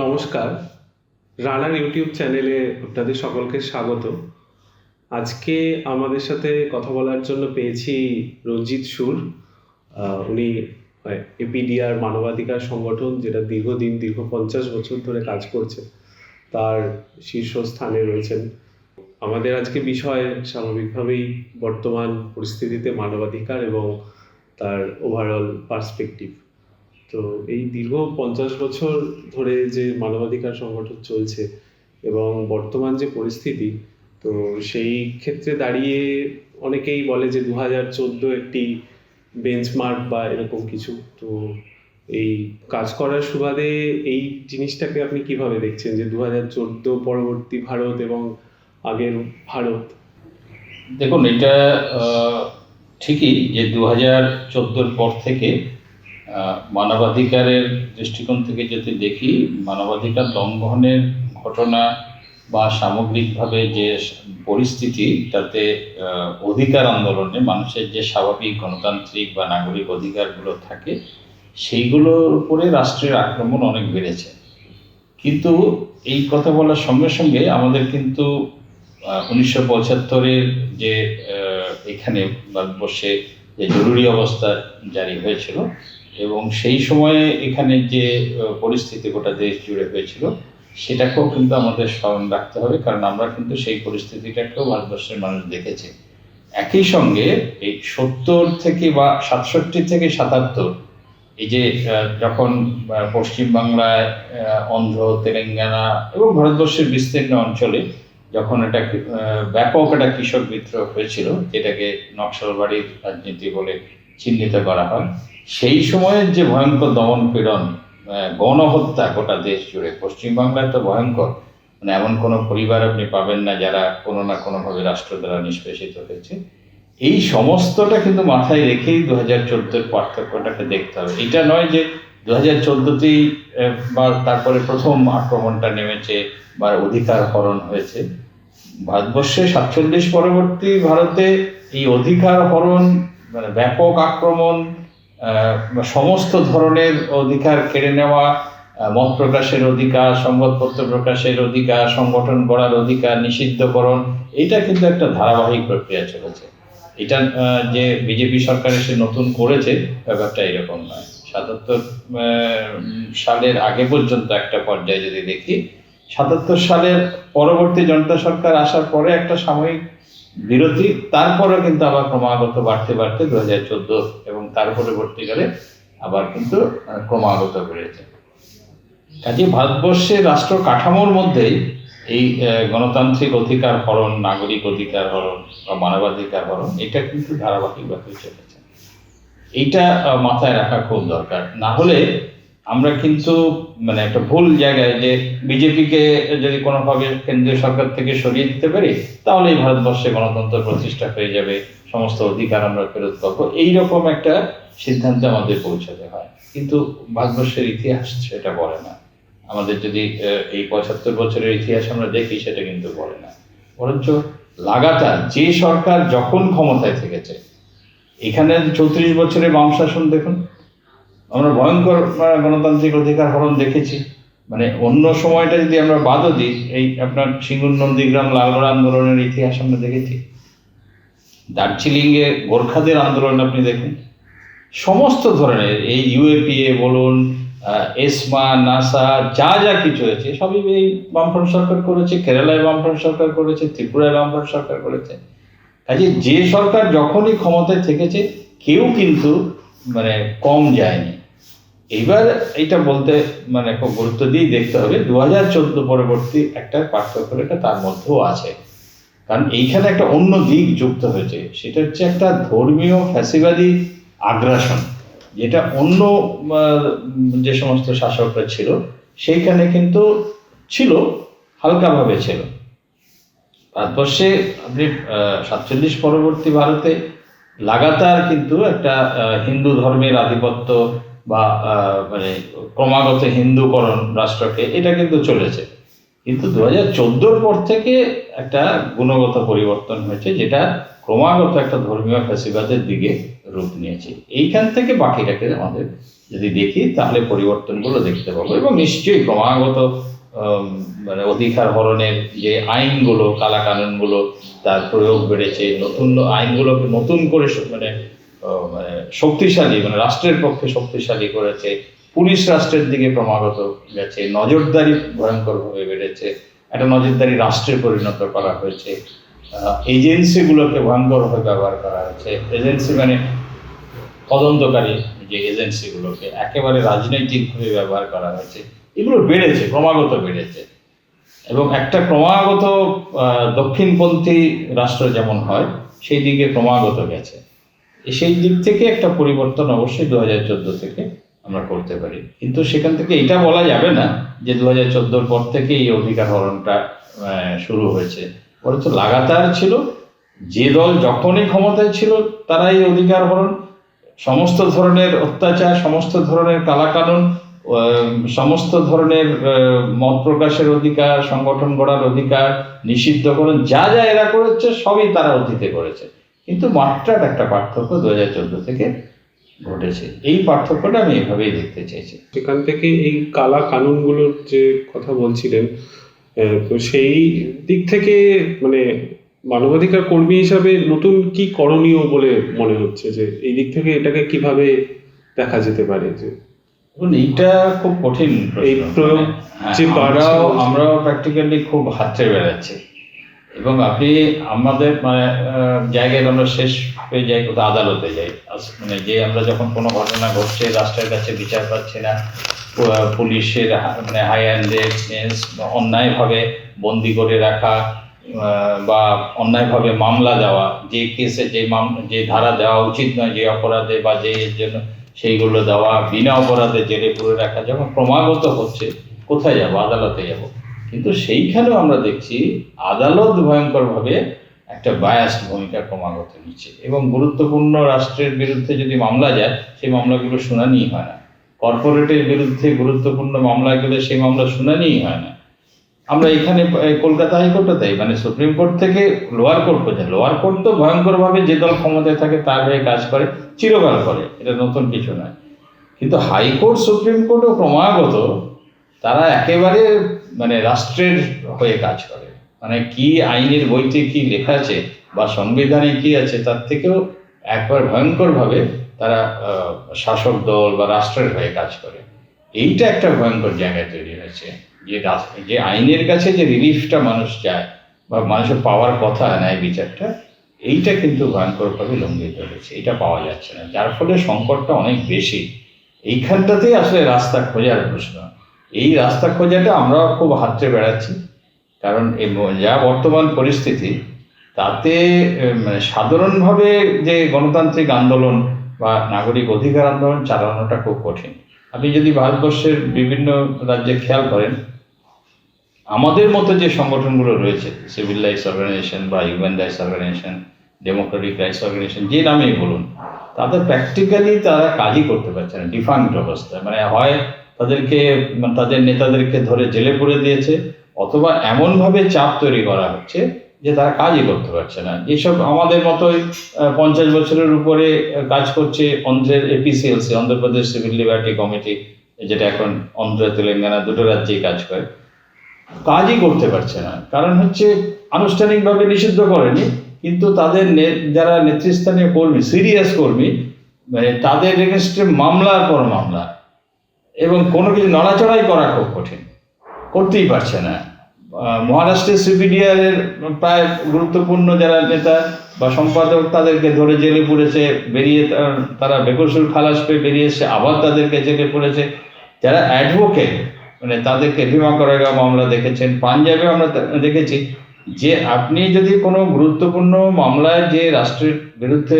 নমস্কার। রানার ইউটিউব চ্যানেলে আপনাদের সকলকে স্বাগত। আজকে আমাদের সাথে কথা বলার জন্য পেয়েছি রঞ্জিত সুর। উনি এপিডিআর মানবাধিকার সংগঠন, যেটা দীর্ঘদিন, দীর্ঘ পঞ্চাশ বছর ধরে কাজ করছে, তার শীর্ষস্থানে রয়েছেন। আমাদের আজকে বিষয় স্বাভাবিকভাবেই বর্তমান পরিস্থিতিতে মানবাধিকার এবং তার ওভারঅল পার্সপেক্টিভ তো এই দীর্ঘ পঞ্চাশ বছর ধরে যে মানবাধিকার সংগঠন চলছে এবং বর্তমান যে পরিস্থিতি, তো সেই ক্ষেত্রে দাঁড়িয়ে অনেকেই বলে যে দু হাজার চোদ্দ একটি বেঞ্চমার্ক বা এরকম কিছু। তো এই কাজ করার সুবাদে এই জিনিসটাকে আপনি কীভাবে দেখছেন যে দু হাজার চোদ্দ পরবর্তী ভারত এবং আগের ভারত? দেখুন, এটা ঠিকই যে দু হাজার চোদ্দোর পর থেকে মানবাধিকারের দৃষ্টিকোণ থেকে যদি দেখি, মানবাধিকার লঙ্ঘনের ঘটনা বা সামগ্রিকভাবে যে পরিস্থিতি, তাতে অধিকার আন্দোলনে মানুষের যে স্বাভাবিক গণতান্ত্রিক বা নাগরিক অধিকারগুলো থাকে, সেইগুলোর উপরে রাষ্ট্রের আক্রমণ অনেক বেড়েছে। কিন্তু এই কথা বলার সঙ্গে সঙ্গে আমাদের কিন্তু উনিশশো পঁচাত্তরের যে এখানে ভারতবর্ষে যে জরুরি অবস্থা জারি হয়েছিল এবং সেই সময়ে এখানে যে পরিস্থিতি গোটা দেশ জুড়ে হয়েছিল, সেটাকেও কিন্তু আমাদের স্মরণ রাখতে হবে, কারণ আমরা কিন্তু সেই পরিস্থিতিটাকেও ভারতবর্ষের মানুষ দেখেছে। একই সঙ্গে এই সত্তর থেকে বা সাতষট্টি থেকে সাতাত্তর, এই যে যখন পশ্চিমবাংলায় অন্ধ্র, তেলেঙ্গানা এবং ভারতবর্ষের বিস্তীর্ণ অঞ্চলে যখন এটা ব্যাপক একটা কৃষক বিদ্রোহ হয়েছিল, যেটাকে নকশালবাড়ির রাজনীতি বলে চিহ্নিত করা হয়। সেই সময়ের যে ভয়ঙ্কর দমন পীড়ন গণহত্যা গোটা দেশ জুড়ে পশ্চিমবাংলায় তো ভয়ঙ্কর। মানে এমন কোনো পরিবার আপনি পাবেন না যারা কোনো না কোনোভাবে রাষ্ট্র দ্বারা নিষ্পেষিত হয়েছে। এই সমস্তটা কিন্তু মাথায় রেখেই দু হাজার চোদ্দোর পার্থক্যটাকে দেখতে হবে। এটা নয় যে দু হাজার চোদ্দোতেই বা তারপরে প্রথম আক্রমণটা নেমেছে বা অধিকার হরণ হয়েছে। ভারতবর্ষে সাতচল্লিশ পরবর্তী ভারতে এই অধিকার হরণ মানে ব্যাপক আক্রমণ সমস্ত ধরনের অধিকার কেড়ে নেওয়া মত প্রকাশের অধিকার, সংবাদপত্র প্রকাশের অধিকার, সংগঠন করার অধিকার, নিষিদ্ধকরণ এটা কিন্তু একটা ধারাবাহিক প্রক্রিয়া চলেছে। এটা যে বিজেপি সরকার এসে নতুন করেছে, ব্যাপারটা এরকম নয়। সাতাত্তর সালের আগে পর্যন্ত একটা পর্যায়ে যদি দেখি, সাতাত্তর সালের পরবর্তী জনতা সরকার আসার পরে একটা সাময়িক বিরতি তারপরে কিন্তু আবার ক্রমাগত বাড়তে বাড়তে দু হাজার চোদ্দ এবং তার পরবর্তীকালে আবার কিন্তু ক্রমাগত বেড়েছে। কাজে ভারতবর্ষের রাষ্ট্র কাঠামোর মধ্যেই এই গণতান্ত্রিক অধিকার হরণ, নাগরিক অধিকার হরণ বা মানবাধিকার হরণ, এটা কিন্তু ধারাবাহিকভাবে চলেছে। এইটা মাথায় রাখা খুব দরকার। না হলে আমরা কিন্তু মানে একটা ভুল জায়গায় যে বিজেপিকে যদি কোনোভাবে কেন্দ্রীয় সরকার থেকে সরিয়ে দিতে পারি তাহলে ভারতবর্ষে গণতন্ত্র প্রতিষ্ঠা হয়ে যাবে, সমস্ত অধিকার আমরা ফেরত পাবো। এইরকম একটা সিদ্ধান্তে আমাদের পৌঁছাতে হয়। কিন্তু ভারতবর্ষের ইতিহাস সেটা বলে না। আমাদের যদি এই পঁচাত্তর বছরের ইতিহাস আমরা দেখি, সেটা কিন্তু বলে না। বরঞ্চ লাগাতার যে সরকার যখন ক্ষমতায় থেকেছে, এখানে চৌত্রিশ বছরের বাম শাসন দেখুন আমরা ভয়ঙ্কর গণতান্ত্রিক অধিকার হরণ দেখেছি। মানে অন্য সময়টা যদি আমরা বাদও দিই, এই আপনার সিঙ্গুর নন্দীগ্রাম লালগড় আন্দোলনের ইতিহাস আমরা দেখেছি। দার্জিলিংয়ে গোর্খাদের আন্দোলন আপনি দেখুন। সমস্ত ধরনের, এই ইউএপিএ বলুন এসমা, নাসা, যা যা কিছু হয়েছে, সবই এই বামফ্রন্ট সরকার করেছে, কেরালায় বামফ্রন্ট সরকার করেছে, ত্রিপুরায় বামফ্রন্ট সরকার করেছে। কাজে যে সরকার যখনই ক্ষমতায় থেকেছে, কেউ কিন্তু মানে কম যায়নি। এইবার এইটা বলতে মানে খুব গুরুত্ব দিয়ে দেখতে হবে দু হাজার চোদ্দ পরবর্তী একটা পার্থক্য রেখা তার মধ্যেও আছে। কারণ এইখানে একটা অন্য দিক যুক্ত হয়েছে, সেটা হচ্ছে একটা ধর্মীয় ফ্যাসিবাদী আগ্রাসন, যেটা অন্য যে সমস্ত শাসকরা ছিল, সেইখানে কিন্তু ছিল, হালকাভাবে ছিল। ভারতবর্ষে আপনি সাতচল্লিশ পরবর্তী ভারতে লাগাতার কিন্তু একটা হিন্দু ধর্মের আধিপত্য বা মানে ক্রমাগত হিন্দুকরণ রাষ্ট্রকে, এটা কিন্তু চলেছে। কিন্তু দু হাজার চোদ্দোর পর থেকে একটা গুণগত পরিবর্তন হয়েছে, যেটা ক্রমাগত একটা ধর্মীয় ফ্যাসিবাদের দিকে রূপ নিয়েছে। এইখান থেকে বাকিটাকে আমাদের যদি দেখি, তাহলে পরিবর্তনগুলো দেখতে পাবো। এবং নিশ্চয়ই ক্রমাগত মানে অধিকার হরণের যে আইনগুলো, কালাকানুনগুলো, তার প্রয়োগ বেড়েছে। নতুন আইনগুলোকে নতুন করে মানে মানে শক্তিশালী মানে রাষ্ট্রের পক্ষে শক্তিশালী করেছে। পুলিশ রাষ্ট্রের দিকে ক্রমাগত গেছে নজরদারি ভয়ঙ্করভাবে বেড়েছে। একটা নজরদারি রাষ্ট্রে পরিণত করা হয়েছে। এজেন্সিগুলোকে ভয়ঙ্করভাবে ব্যবহার করা হয়েছে। এজেন্সি মানে তদন্তকারী যে এজেন্সিগুলোকে একেবারে রাজনৈতিকভাবে ব্যবহার করা হয়েছে। এগুলো বেড়েছে, ক্রমাগত বেড়েছে। এবং একটা ক্রমাগত দক্ষিণপন্থী রাষ্ট্র যেমন হয়, সেই দিকে ক্রমাগত গেছে। সেই দিক থেকে একটা পরিবর্তন অবশ্যই দু হাজার চোদ্দ থেকে আমরা করতে পারি। কিন্তু সেখান থেকে এটা বলা যাবে না যে দু হাজার চোদ্দোর পর থেকে এই অধিকার হরণটা শুরু হয়েছে। বরঞ্চ লাগাতার ছিল। যে দল যখনই ক্ষমতায় ছিল তারাই অধিকার হরণ সমস্ত ধরনের অত্যাচার, সমস্ত ধরনের কালাকানুন সমস্ত ধরনের মত প্রকাশের অধিকার, সংগঠন গড়ার অধিকার নিষিদ্ধকরণ, যা যা এরা করেছে সবই তারা অতীতে করেছে। কিন্তু মাত্রার একটা পার্থক্য দু হাজার চোদ্দ থেকে ঘটেছে। এই পার্থক্যটা আমি এভাবেই দেখতে চাইছি। সেখান থেকে এই কালা কানুনগুলোর যে কথা বলছিলেন তো সেই দিক থেকে মানে মানবাধিকার কর্মী হিসাবে নতুন কি করণীয় বলে মনে হচ্ছে? যে এই দিক থেকে এটাকে কীভাবে দেখা যেতে পারে? যে এইটা খুব কঠিন এই প্রয়োগ যে বাড়ছে আমরাও আমরাও প্র্যাকটিক্যালি খুব হাতড়ে বেড়াচ্ছি। এবং আপনি আমাদের মানে জায়গায় আমরা শেষ হয়ে যাই, কোথাও আদালতে যাই। মানে যে আমরা যখন কোনো ঘটনা ঘটছে, রাষ্ট্রের কাছে বিচার পাচ্ছি না পুলিশের মানে হাই হ্যান্ডেড অন্যায়ভাবে বন্দি করে রাখা বা অন্যায়ভাবে মামলা দেওয়া, যে কেসে যে মাম, যে ধারা দেওয়া উচিত নয়, যে অপরাধে বা যে জন্য সেইগুলো দেওয়া, বিনা অপরাধে জেলে পুরে রাখা, যখন ক্রমাগত হচ্ছে, কোথায় যাব? আদালতে যাব? কিন্তু সেইখানেও আমরা দেখছি আদালত ভয়ঙ্করভাবে একটা বায়াস ভূমিকা ক্রমাগত নিচ্ছে এবং গুরুত্বপূর্ণ রাষ্ট্রের বিরুদ্ধে যদি মামলা যায়, সেই মামলাগুলো শুনানিই হয় না। কর্পোরেটের বিরুদ্ধে গুরুত্বপূর্ণ মামলা গেলে সেই মামলা শুনানিই হয় না। আমরা এখানে কলকাতা হাইকোর্টে তাই মানে সুপ্রিম কোর্ট থেকে লোয়ার কোর্ট পর্যন্ত লোয়ার কোর্ট তো ভয়ঙ্করভাবে যে দল ক্ষমতায় থাকে তার হয়ে কাজ করে, চিরকাল করে, এটা নতুন কিছু নয়। কিন্তু হাইকোর্ট, সুপ্রিম কোর্টও ক্রমাগত তারা একেবারে মানে রাষ্ট্রের হয়ে কাজ করে। মানে কি আইনের বইতে কি লেখা আছে বা সংবিধানে কি আছে তার থেকেও একবার ভয়ঙ্করভাবে তারা শাসক দল বা রাষ্ট্রের হয়ে কাজ করে। এইটা একটা ভয়ঙ্কর জায়গায় তৈরি হয়েছে। যে যে আইনের কাছে যে রিলিফটা মানুষ চায় বা মানুষের পাওয়ার কথা ন্যায় বিচারটা, এইটা কিন্তু ভয়ঙ্করভাবে লঙ্ঘিত হয়েছে। এটা পাওয়া যাচ্ছে না। যার ফলে সংকটটা অনেক বেশি। এইখানটাতেই আসলে রাস্তা খোঁজার প্রশ্ন। এই রাস্তা খোঁজাটা আমরাও খুব হাতড়ে বেড়াচ্ছি। কারণ যা বর্তমান পরিস্থিতি, তাতে মানে সাধারণভাবে যে গণতান্ত্রিক আন্দোলন বা নাগরিক অধিকার আন্দোলন চালানোটা খুব কঠিন। আপনি যদি ভারতবর্ষের বিভিন্ন রাজ্যে খেয়াল করেন, আমাদের মতো যে সংগঠনগুলো রয়েছে, সিভিল রাইটস অর্গানাইজেশন বা human rights organisation, democratic rights organisation, যে নামেই বলুন, তাদের প্র্যাকটিক্যালি তারা কাজই করতে পারছে না ডিফাঙ্কড অবস্থায়। মানে হয় তাদেরকে, তাদের নেতাদেরকে ধরে জেলে পুরে দিয়েছে, অথবা এমনভাবে চাপ তৈরি করা হচ্ছে যে তারা কাজই করতে পারছে না। যেসব আমাদের মতোই পঞ্চাশ বছরের উপরে কাজ করছে অন্ধ্রের APCLC Andhra Pradesh civil liberty committee যেটা এখন অন্ধ্র, তেলেঙ্গানা দুটো রাজ্যেই কাজ করে, কাজই করতে পারছে না। কারণ হচ্ছে, আনুষ্ঠানিকভাবে নিষিদ্ধ করেনি, কিন্তু তাদের যারা নেতৃস্থানীয় কর্মী, সিরিয়াস কর্মী মানে তাদের এগেনস্টে মামলার পর মামলা। এবং কোনো কিছু নড়াচড়াই করা খুব কঠিন। করতেই পারছে না। মহারাষ্ট্রের সিপিডিআর এর প্রায় গুরুত্বপূর্ণ যারা নেতা বা সম্পাদক তাদেরকে ধরে জেলে পড়েছে বেরিয়ে তারা বেকসুর খালাস পেয়ে বেরিয়ে এসে আবার তাদেরকে জেলে পুরেছে। যারা অ্যাডভোকেট মানে তাদেরকে ভীমা করেগা মামলা দেখেছেন, পাঞ্জাবে আমরা দেখেছি যে আপনি যদি কোনো গুরুত্বপূর্ণ মামলায় যে রাষ্ট্রের বিরুদ্ধে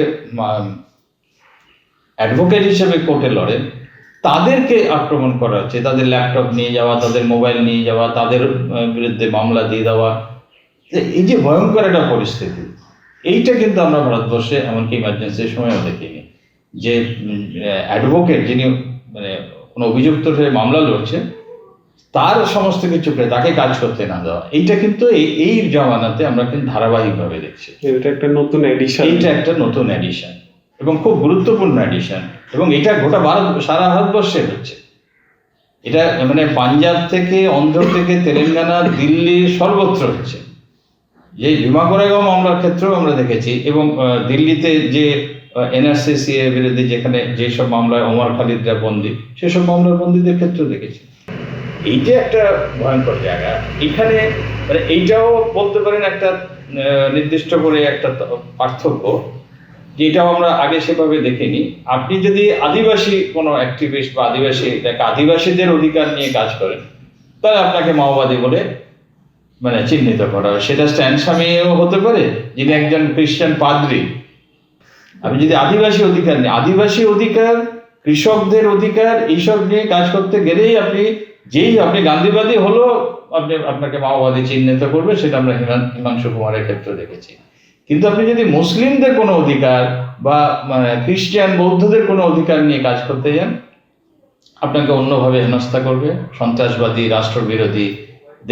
অ্যাডভোকেট হিসেবে কোর্টে লড়েন তাদেরকে আক্রমণ করা হচ্ছে। তাদের ল্যাপটপ নিয়ে যাওয়া তাদের মোবাইল নিয়ে যাওয়া তাদের বিরুদ্ধে মামলা দিয়ে দেওয়া। এই যে ভয়ঙ্কর একটা পরিস্থিতি এইটা কিন্তু আমরা ভারতবর্ষে এমনকি ইমার্জেন্সির সময়ও দেখিনি। যে অ্যাডভোকেট যিনি মানে কোনো অভিযুক্ত হয়ে মামলা লড়ছে তার সমস্ত কিছু তাকে কাজ করতে না দেওয়া এইটা কিন্তু এই- এই জমানাতে আমরা কিন্তু ধারাবাহিকভাবে দেখছি। এটা একটা নতুন এডিশন এইটা একটা নতুন এডিশন এবং খুব গুরুত্বপূর্ণ এডিশন এবং এটা গোটা ভারত, সারা ভারতবর্ষে হচ্ছে। এটা মানে পাঞ্জাব থেকে, অন্ধ্র থেকে, তেলেঙ্গানা, দিল্লি সর্বত্র হচ্ছে। যে ভীমা কোরেগাঁও মামলার ক্ষেত্রেও আমরা দেখেছি এবং দিল্লিতে যে এনআরসিসি এর বিরুদ্ধে যেখানে যেসব মামলায় ওমর খালিদরা বন্দী, সেসব মামলার বন্দীদের ক্ষেত্রেও দেখেছি। এই যে একটা ভয়ঙ্কর জায়গা, এখানে মানে এইটাও বলতে পারেন একটা নির্দিষ্ট করে একটা পার্থক্য। যেটাও আমরা আগে সেভাবে দেখিনি। আপনি যদি আদিবাসী কোনো অ্যাক্টিভিস্ট বা আদিবাসী, দেখা, আদিবাসীদের অধিকার নিয়ে কাজ করেন, তাহলে আপনাকে মাওবাদী বলে মানে চিহ্নিত করা হয় সেটা স্ট্যান্ড স্বামীও হতে পারে, যিনি একজন খ্রিস্টান পাদ্রী। আপনি যদি আদিবাসী অধিকার নিয়ে আদিবাসী অধিকার, কৃষকদের অধিকার, এইসব নিয়ে কাজ করতে গেলেই আপনি, যেই আপনি গান্ধীবাদী হলো, আপনি, আপনাকে মাওবাদী চিহ্নিত করবে, সেটা আমরা হিমাং- হিমাংশু কুমারের ক্ষেত্রে দেখেছি। কিন্তু আপনি যদি মুসলিমদের কোনো অধিকার বা মানে খ্রিস্টান বৌদ্ধদের কোনো অধিকার নিয়ে কাজ করতে যান, আপনাকে অন্যভাবে হেনস্থা করবে। সন্ত্রাসবাদী, রাষ্ট্রবিরোধী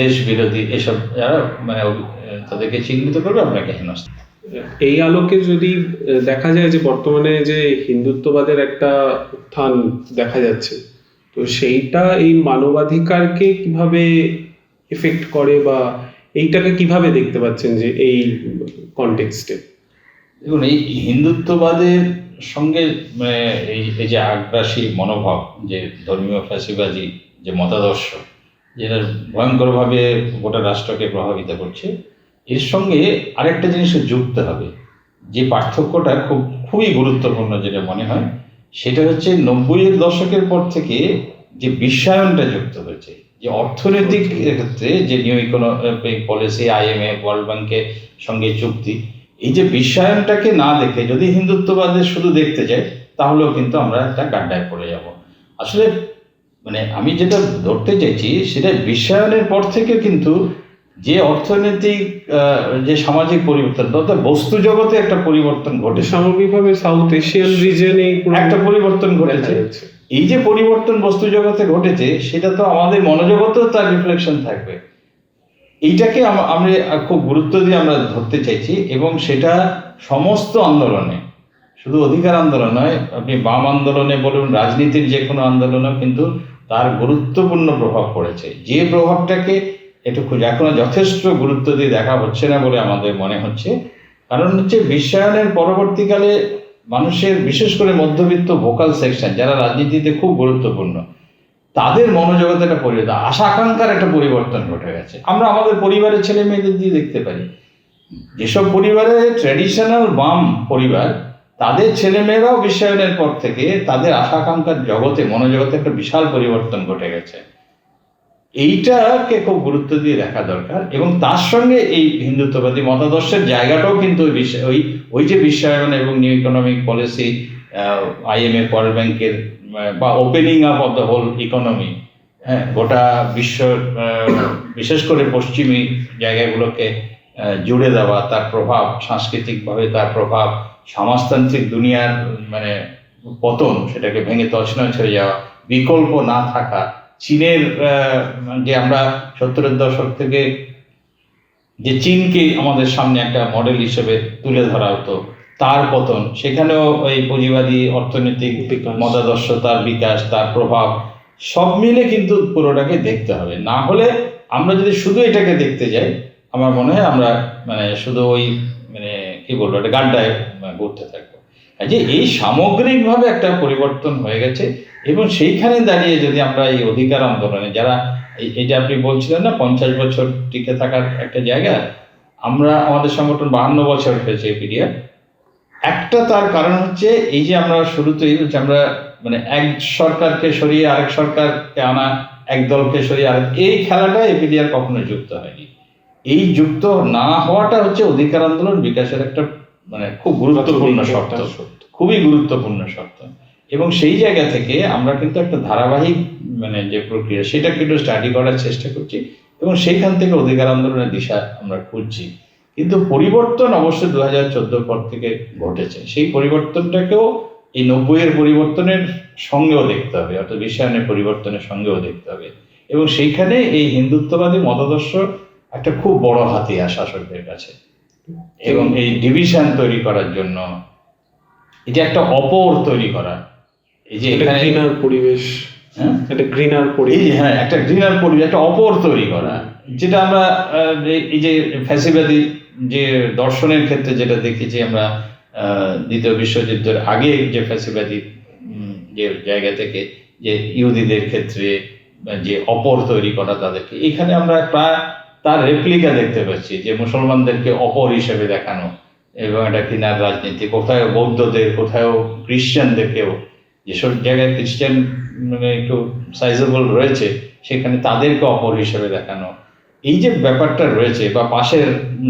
দেশ বিরোধী এসব যারা মানে তাদেরকে চিহ্নিত করবে, আপনাকে হেনস্থা এই আলোকে যদি দেখা যায় যে বর্তমানে যে হিন্দুত্ববাদের একটা উত্থান দেখা যাচ্ছে, তো সেইটা এই মানবাধিকারকে কীভাবে এফেক্ট করে বা এইটাকে কীভাবে দেখতে পাচ্ছেন যে এই কনটেক্সটে দেখুন, এই হিন্দুত্ববাদের সঙ্গে মানে এই এই যে আগ্রাসী মনোভাব, যে ধর্মীয় ফ্যাসিবাদী যে মতাদর্শ, যেটা ভয়ঙ্করভাবে গোটা রাষ্ট্রকে প্রভাবিত করছে, এর সঙ্গে আরেকটা জিনিস যুক্ত হবে, যে পার্থক্যটা খুব, খুবই গুরুত্বপূর্ণ যেটা মনে হয়, সেটা হচ্ছে নব্বইয়ের দশকের পর থেকে যে বিশ্বায়নটা যুক্ত হয়েছে যে অর্থনৈতিক ক্ষেত্রে যে new economic policy IMF world ব্যাংকের সঙ্গে চুক্তি এই যে বিশ্বায়নটাকে না দেখে যদি হিন্দুত্ববাদের শুধু দেখতে যাই তাহলেও কিন্তু আমরা একটা গাড্ডায় পড়ে যাব। আসলে মানে আমি যেটা ধরতে চাইছি সেটা বিশ্বায়নের পর থেকে কিন্তু যে অর্থনৈতিক আহ, যে সামাজিক পরিবর্তন অর্থাৎ বস্তু জগতে একটা পরিবর্তন ঘটে সামগ্রিকভাবে সাউথ এশিয়ান রিজনে একটা পরিবর্তন ঘটেছে। এই যে পরিবর্তন বস্তু জগতে ঘটেছে, সেটা তো আমাদের মনোজগতেও তার রিফ্লেকশন থাকবে। এইটাকে আমরা খুব গুরুত্ব দিয়ে আমরা ধরতে চাইছি এবং সেটা সমস্ত আন্দোলনে, শুধু অধিকার আন্দোলন নয়, আপনি বাম আন্দোলনে বলুন, রাজনীতির যে কোনো আন্দোলনেও কিন্তু তার গুরুত্বপূর্ণ প্রভাব পড়েছে। যে প্রভাবটাকে একটু এখনও যথেষ্ট গুরুত্ব দিয়ে দেখা হচ্ছে না বলে আমাদের মনে হচ্ছে, কারণ হচ্ছে বিশ্বায়নের পরবর্তীকালে মানুষের, বিশেষ করে মধ্যবিত্ত ভোকাল সেকশন যারা রাজনীতিতে খুব গুরুত্বপূর্ণ, তাদের মনোজগতে একটা পরিবর্তন, আশা আকাঙ্ক্ষার একটা পরিবর্তন ঘটে গেছে। আমরা আমাদের পরিবারের ছেলে মেয়েদের দিয়ে দেখতে পারি, যেসব পরিবারে ট্র্যাডিশনাল বাম পরিবার, তাদের ছেলেমেয়েরাও বিশ্বায়নের পর থেকে তাদের আশা আকাঙ্ক্ষার জগতে, মনোজগতে একটা বিশাল পরিবর্তন ঘটে গেছে। এইটাকে খুব গুরুত্ব দিয়ে দেখা দরকার এবং তার সঙ্গে এই হিন্দুত্ববাদী মতাদর্শের জায়গাটাও কিন্তু ওই ওই ওই যে বিশ্বায়ন এবং new economic policy IMF world ব্যাংকের বা opening up of the whole economy হ্যাঁ গোটা বিশ্ব বিশেষ করে পশ্চিমী জায়গাগুলোকে জুড়ে দেওয়া, তার প্রভাব সাংস্কৃতিকভাবে, তার প্রভাব সমাজতান্ত্রিক দুনিয়ার মানে পতন, সেটাকে ভেঙে তছনছ হয়ে যাওয়া, বিকল্প না থাকা চীনের যে আমরা সত্তরের দশক থেকে যে চীনকে আমাদের সামনে একটা মডেল হিসেবে তুলে ধরা হতো তার পতন সেখানেও ওই পুঁজিবাদী অর্থনৈতিক। মতাদর্শ তার বিকাশ তার প্রভাব সব মিলে কিন্তু পুরোটাকে দেখতে হবে না হলে আমরা যদি শুধু এটাকে দেখতে যাই আমার মনে হয় আমরা মানে শুধু ওই মানে কি বলব একটা গাড্ডায় মানে ঘুরতে থাকব যে এই সামগ্রিকভাবে একটা পরিবর্তন হয়ে গেছে, এবং সেইখানে দাঁড়িয়ে যদি আমরা এই অধিকার আন্দোলনে, যারা এই- এটা আপনি বলছিলেন না, পঞ্চাশ বছর টিকে থাকার একটা জায়গা, আমরা আমাদের সংগঠন বাহান্ন বছর হয়েছে এই পিরিয়ড। একটা তার কারণ হচ্ছে এই যে আমরা শুরুতেই হচ্ছে আমরা মানে এক সরকারকে সরিয়ে আরেক সরকারকে আনা, এক দলকে সরিয়ে আরেক, এই খেলাটা এপিডিআর কখনো যুক্ত হয়নি। এই যুক্ত না হওয়াটা হচ্ছে অধিকার আন্দোলন বিকাশের একটা মানে খুব গুরুত্বপূর্ণ শর্ত। খুবই গুরুত্বপূর্ণ শর্ত। এবং সেই জায়গা থেকে আমরা কিন্তু একটা ধারাবাহিক মানে যে প্রক্রিয়া সেটাকে একটু স্টাডি করার চেষ্টা করছি এবং সেইখান থেকে অধিকার আন্দোলনের দিশা আমরা খুঁজছি। কিন্তু পরিবর্তন অবশ্যই দু হাজার চোদ্দোর পর থেকে ঘটেছে। সেই পরিবর্তনটাকেও এই নব্বইয়ের পরিবর্তনের সঙ্গেও দেখতে হবে অর্থাৎ বিশ্বায়নের পরিবর্তনের সঙ্গেও দেখতে হবে। এবং সেইখানে এই হিন্দুত্ববাদী মতাদর্শ একটা খুব বড় হাতিয়ার শাসকদের কাছে। এবং এই ডিভিশন তৈরি করার জন্য এটা একটা অপর তৈরি করা। এই যে ঘৃণার পরিবেশ হ্যাঁ? একটা এই পরিবেশ। হ্যাঁ একটা ঘৃণার পরিবেশ একটা অপর তৈরি করা। যেটা আমরা এই- যে ফ্যাসিবাদী যে দর্শনের ক্ষেত্রে যেটা দেখেছি আমরা দ্বিতীয় বিশ্বযুদ্ধের আগে যে ফ্যাসিবাদী যে জায়গা থেকে যে ইহুদিদের ক্ষেত্রে যে অপর তৈরি করা তাদেরকে এখানে আমরা প্রায় তার রেপ্লিকা দেখতে পাচ্ছি যে মুসলমানদেরকে অপর হিসেবে দেখানো এবং একটা ঘৃণার রাজনীতি। কোথায় বৌদ্ধদের কোথাও খ্রিশ্চানদেরকেও যেসব জায়গায় খ্রিস্টান মানে একটু সাইজেবল রয়েছে সেখানে তাদেরকে অপর হিসেবে দেখানো। এই যে ব্যাপারটা রয়েছে বা পাশের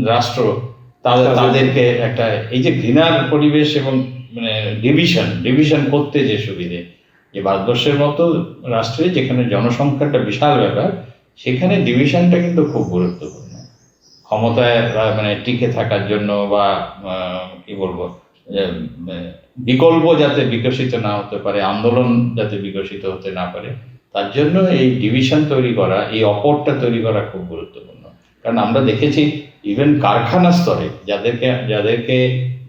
রাষ্ট্র তাদের তাদের- তাদেরকে একটা এই যে ঘৃণার পরিবেশ এবং মানে ডিভিশন ডিভিশন করতে যে সুবিধে। যে ভারতবর্ষের মতো রাষ্ট্রে যেখানে জনসংখ্যাটা বিশাল ব্যাপার সেখানে ডিভিশনটা কিন্তু খুব গুরুত্বপূর্ণ। ক্ষমতায় মানে টিকে থাকার জন্য বা কি বলব বিকল্প যাতে বিকশিত না হতে পারে, আন্দোলন যাতে বিকশিত হতে না পারে, তার জন্য এই ডিভিশন তৈরি করা, এই অপরটা তৈরি করা খুব গুরুত্বপূর্ণ। কারণ আমরা দেখেছি ইভেন কারখানা স্তরে যাদেরকে যাদেরকে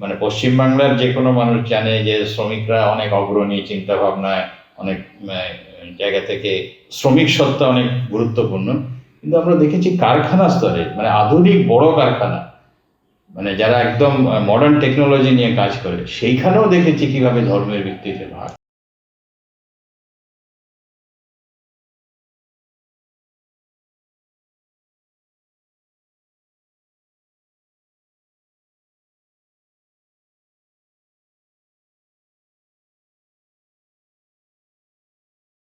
মানে পশ্চিমবাংলার যে কোনো মানুষ জানে যে শ্রমিকরা অনেক অগ্রণী চিন্তা ভাবনায় অনেক জায়গা থেকে শ্রমিক সত্তা অনেক গুরুত্বপূর্ণ। কিন্তু আমরা দেখেছি কারখানা স্তরে মানে আধুনিক বড় কারখানা মানে যারা একদম মডার্ন টেকনোলজি নিয়ে কাজ করে, সেইখানেও দেখেছি কীভাবে ধর্মের ভিত্তিতে ভাগ